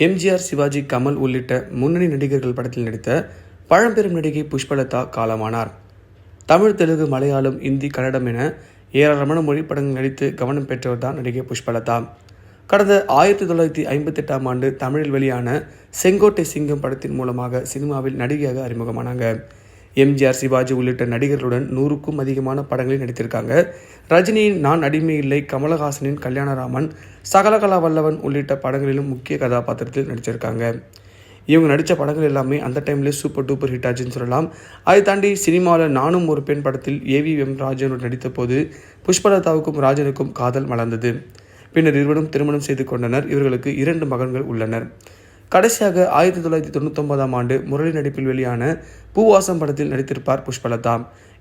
எம்ஜிஆர் சிவாஜி கமல் உள்ளிட்ட முன்னணி நடிகர்கள் படத்தில் நடித்த பழம்பெரும் நடிகை புஷ்பலதா காலமானார். தமிழ் தெலுங்கு மலையாளம் இந்தி கன்னடம் என ஏராளமான மொழி படங்கள் நடித்து கவனம் பெற்றவர் தான் நடிகை புஷ்பலதா. கடந்த ஆயிரத்தி தொள்ளாயிரத்தி ஐம்பத்தெட்டாம் ஆண்டு தமிழில் வெளியான செங்கோட்டை சிங்கம் படத்தின் மூலமாக சினிமாவில் நடிகையாக அறிமுகமானாங்க. எம்ஜிஆர் சிவாஜி உள்ளிட்ட நடிகர்களுடன் நூறுக்கும் அதிகமான படங்களில் நடித்திருக்காங்க. ரஜினியின் நான் அடிமை இல்லை கமலஹாசனின் கல்யாணராமன் சகலகலா வல்லவன் உள்ளிட்ட படங்களிலும் முக்கிய கதாபாத்திரத்தில் நடிச்சிருக்காங்க. இவங்க நடித்த படங்கள் எல்லாமே அந்த டைம்லேயே சூப்பர் டூப்பர் ஹிட் ஆச்சுன்னு சொல்லலாம். அதை தாண்டி சினிமாவில் நானும் ஒரு பெண் படத்தில் ஏவி எம் ராஜனுடன் நடித்த போது புஷ்பலதாவுக்கும் ராஜனுக்கும் காதல் மலர்ந்தது. பின்னர் இருவரும் திருமணம் செய்து கொண்டனர். இவர்களுக்கு இரண்டு மகன்கள் உள்ளனர். கடைசியாக ஆயிரத்தி தொள்ளாயிரத்தி தொண்ணூத்தொன்பதாம் ஆண்டு முரளி நடிப்பில் வெளியான பூவாசம் படத்தில் நடித்திருப்பார் புஷ்பலதா.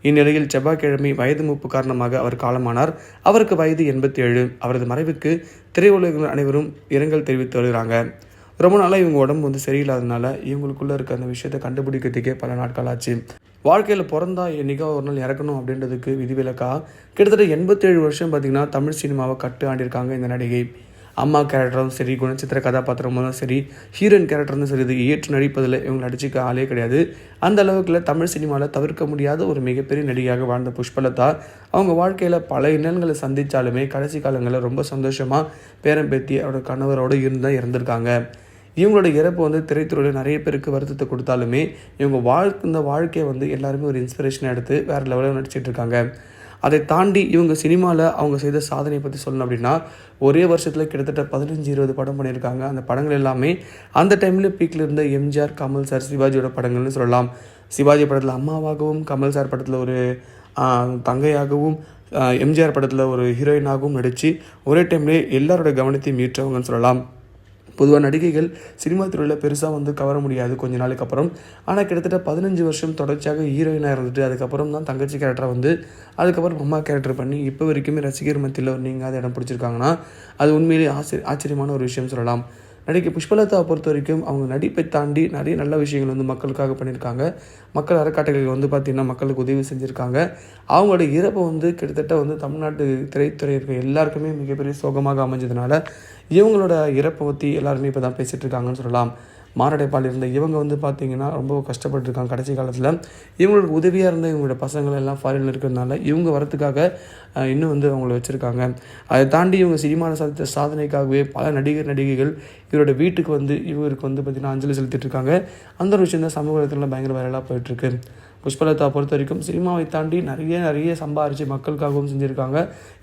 இந்நிலையில் செவ்வாய்க்கிழமை வயது மூப்பு காரணமாக அவர் காலமானார். அவருக்கு வயது எண்பத்தி ஏழு அவரது மறைவுக்கு திரையுலகினர் அனைவரும் இரங்கல் தெரிவித்து வருகிறாங்க. ரொம்ப நாளாக இவங்க உடம்பு வந்து சரியில்லாதனால இவங்களுக்குள்ள இருக்க அந்த விஷயத்தை கண்டுபிடிக்கிறதுக்கே பல நாட்கள் ஆச்சு. வாழ்க்கையில் பிறந்தா என்னைக்கோ ஒரு நாள் இறக்கணும் அப்படின்றதுக்கு விதிவிலக்கா? கிட்டத்தட்ட எண்பத்தேழு வருஷம் பார்த்திங்கன்னா தமிழ் சினிமாவை கட்டு ஆண்டிருக்காங்க இந்த நடிகை. அம்மா கேரக்டரும் சரி குணச்சித்திர கதாபாத்திரமும் சரி ஹீரோயின் கேரக்டரும் சரி இது ஏற்று நடிப்பதில் இவங்களை நடிச்சிக்க ஆளே கிடையாது. அந்த அளவுக்குல தமிழ் சினிமாவில் தவிர்க்க முடியாத ஒரு மிகப்பெரிய நடிகையாக வாழ்ந்த புஷ்பலதா அவங்க வாழ்க்கையில் பல இன்னல்களை சந்தித்தாலுமே கடைசி காலங்களில் ரொம்ப சந்தோஷமாக பேரம் பேத்தி அவரோட கணவரோடு இருந்தால் இறந்துருக்காங்க. இவங்களோட இறப்பு வந்து திரைத்துறையில் நிறைய பேருக்கு வருத்தத்தை கொடுத்தாலுமே இவங்க வாழ் இந்த வாழ்க்கையை வந்து எல்லாருமே ஒரு இன்ஸ்பிரேஷனாக எடுத்து வேறு லெவலில் நடிச்சிட்ருக்காங்க இருக்காங்க. அதை தாண்டி இவங்க சினிமாவில் அவங்க செய்த சாதனையை பற்றி சொல்லணும் அப்படின்னா ஒரே வருஷத்தில் கிட்டத்தட்ட பதினஞ்சு இருபது படம் பண்ணியிருக்காங்க. அந்த படங்கள் எல்லாமே அந்த டைமில் பீக்கில் இருந்த எம்ஜிஆர் கமல் சார் சிவாஜியோட படங்கள்னு சொல்லலாம். சிவாஜி படத்தில் அம்மாவாகவும் கமல் சார் படத்தில் ஒரு தங்கையாகவும் எம்ஜிஆர் படத்தில் ஒரு ஹீரோயினாகவும் நடித்து ஒரே டைம்லேயே எல்லாரோட கவனத்தையும் மீற்றவங்கன்னு சொல்லலாம். பொதுவாக நடிகைகள் சினிமா துறையில் பெருசாக வந்து கவர முடியாது கொஞ்ச நாளுக்கு அப்புறம். ஆனால் கிட்டத்தட்ட பதினஞ்சு வருஷம் தொடர்ச்சியாக ஹீரோயினாக இருந்துட்டு அதுக்கப்புறம் தான் தங்கச்சி கேரக்டரை வந்து அதுக்கப்புறம் அம்மா கேரக்டர் பண்ணி இப்போ வரைக்குமே ரசிகர் மத்தியில் ஒரு அதை இடம் பிடிச்சிருக்காங்கன்னா அது உண்மையிலேயே ஆச்சரிய ஆச்சரியமான ஒரு விஷயம் சொல்லலாம். நடிகை புஷ்பலதாவை பொறுத்த வரைக்கும் அவங்க நடிப்பை தாண்டி நிறைய நல்ல விஷயங்கள் வந்து மக்களுக்காக பண்ணியிருக்காங்க. மக்கள் அறக்காட்டைகளில் வந்து பார்த்திங்கன்னா மக்களுக்கு உதவி செஞ்சுருக்காங்க. அவங்களோட இறப்பை வந்து கிட்டத்தட்ட வந்து தமிழ்நாட்டு திரைத்துறை இருக்க எல்லாருக்குமே மிகப்பெரிய சோகமாக அமைஞ்சதுனால இவங்களோட இறப்பை பற்றி எல்லாருமே இப்போ தான் பேசிகிட்டு இருக்காங்கன்னு சொல்லலாம். மாரடைப்பால் இருந்த இவங்க வந்து பார்த்திங்கன்னா ரொம்ப கஷ்டப்பட்டுருக்காங்க கடைசி காலத்தில். இவங்களோட உதவியாக இருந்த இவங்களோட பசங்கள் எல்லாம் ஃபாரினில் இருக்கிறதுனால இவங்க வரத்துக்காக இன்னும் வந்து அவங்கள வச்சுருக்காங்க. அதை தாண்டி இவங்க சினிமாவில் சாதித்த சாதனைக்காகவே பல நடிகர் நடிகைகள் இவரோட வீட்டுக்கு வந்து இவருக்கு வந்து பார்த்திங்கன்னா அஞ்சலி செலுத்திட்டு இருக்காங்க. அந்த ஒரு விஷயம் தான் சமூகத்தில் பயங்கர வைரலாக போயிட்டுருக்கு புஷ்பலதா பொறுத்த வரைக்கும் சினிமாவை தாண்டி நிறைய நிறைய சம்பாரித்து மக்களுக்காகவும் செஞ்சுருக்காங்க.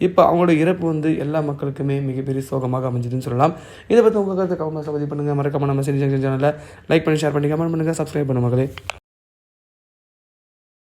இப்போ அவங்களோட இறப்பு வந்து எல்லா மக்களுக்குமே மிகப்பெரிய சோகமாக அமைஞ்சதுன்னு சொல்லலாம். இதை பற்றி உங்கள் கருத்து கவர்மெண்ட் பதிவு பண்ணுங்கள் மறக்காம நம்ம சினி ஜங்ஷன் சேனலில் லைக் பண்ணி ஷேர் பண்ணி கமெண்ட் பண்ணுங்கள் சப்ஸ்கிரைப் பண்ணுங்க மகளே